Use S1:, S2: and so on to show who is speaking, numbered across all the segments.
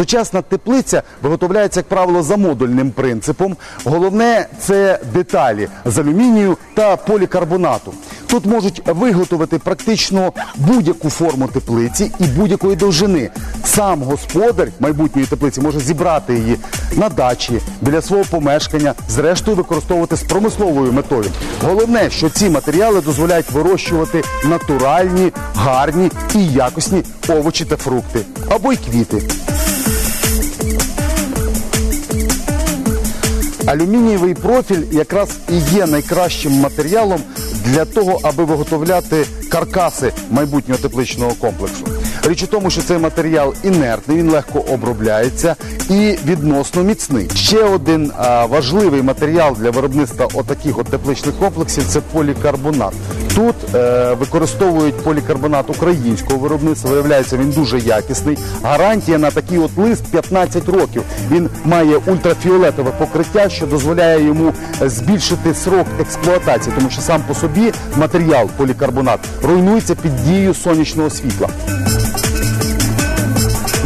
S1: Сучасна теплиця виготовляється, як правило, за модульним принципом. Головне це деталі з алюмінію та полікарбонату. Тут можуть виготовити практично будь-яку форму теплиці і будь-якої довжини. Сам господар майбутньої теплиці може зібрати її на дачі біля свого помешкання, зрештою використовувати з промисловою метою. Головне, що ці матеріали дозволяють вирощувати натуральні, гарні і якісні овочі та фрукти або й квіти. Алюмінієвий профіль якраз і є найкращим матеріалом для того, аби виготовляти каркаси майбутнього тепличного комплексу. Річ у тому, що цей матеріал інертний, він легко обробляється і відносно міцний. Ще один а, важливий матеріал для виробництва отаких от тепличних комплексів це полікарбонат. Тут е, використовують полікарбонат українського виробництва. Виявляється, він дуже якісний. Гарантія на такий от лист 15 років. Він має ультрафіолетове покриття, що дозволяє йому збільшити срок експлуатації, тому що сам по собі матеріал полікарбонат руйнується під дією сонячного світла.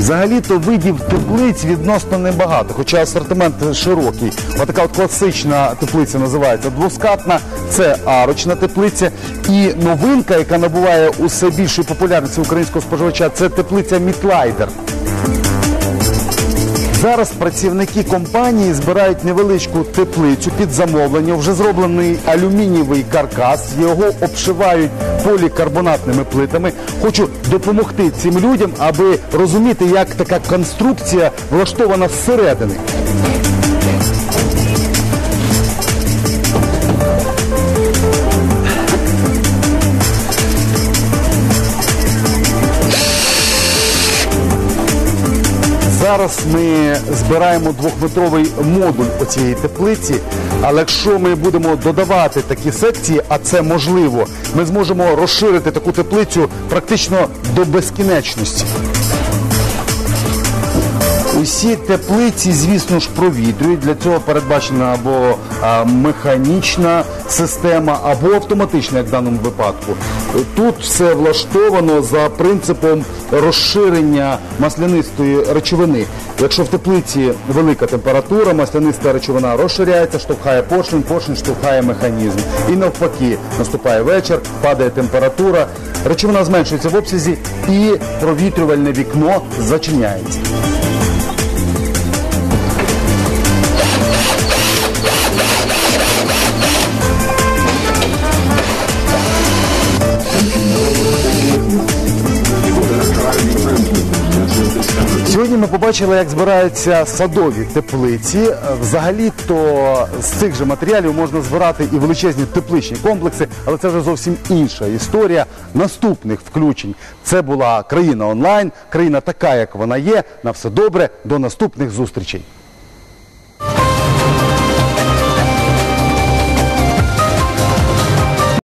S1: Взагалі-то видів теплиць відносно небагато, хоча асортимент широкий. Отака от класична теплиця називається двоскатна, це арочна теплиця. І новинка, яка набуває усе більшої популярності українського споживача, це теплиця Мітлайдер. Зараз працівники компанії збирають невеличку теплицю під замовлення, вже зроблений алюмінієвий каркас, його обшивають полікарбонатними плитами. Хочу допомогти цим людям, аби розуміти, як така конструкція влаштована зсередини. Зараз ми збираємо двохметровий модуль у цієї теплиці. Але якщо ми будемо додавати такі секції, а це можливо, ми зможемо розширити таку теплицю практично до безкінечності. Усі теплиці, звісно ж, провітрюють. Для цього передбачена або а, механічна система, або автоматична, як в даному випадку. Тут все влаштовано за принципом розширення маслянистої речовини. Якщо в теплиці велика температура, масляниста речовина розширяється, штовхає поршень, поршень штовхає механізм. І навпаки, наступає вечір, падає температура, речовина зменшується в обсязі і провітрювальне вікно зачиняється. Сьогодні ми побачили, як збираються садові теплиці. Е, Взагалі-то з цих же матеріалів можна збирати і величезні тепличні комплекси, але це вже зовсім інша історія наступних включень. Це була країна онлайн, країна така, як вона є. На все добре, до наступних зустрічей.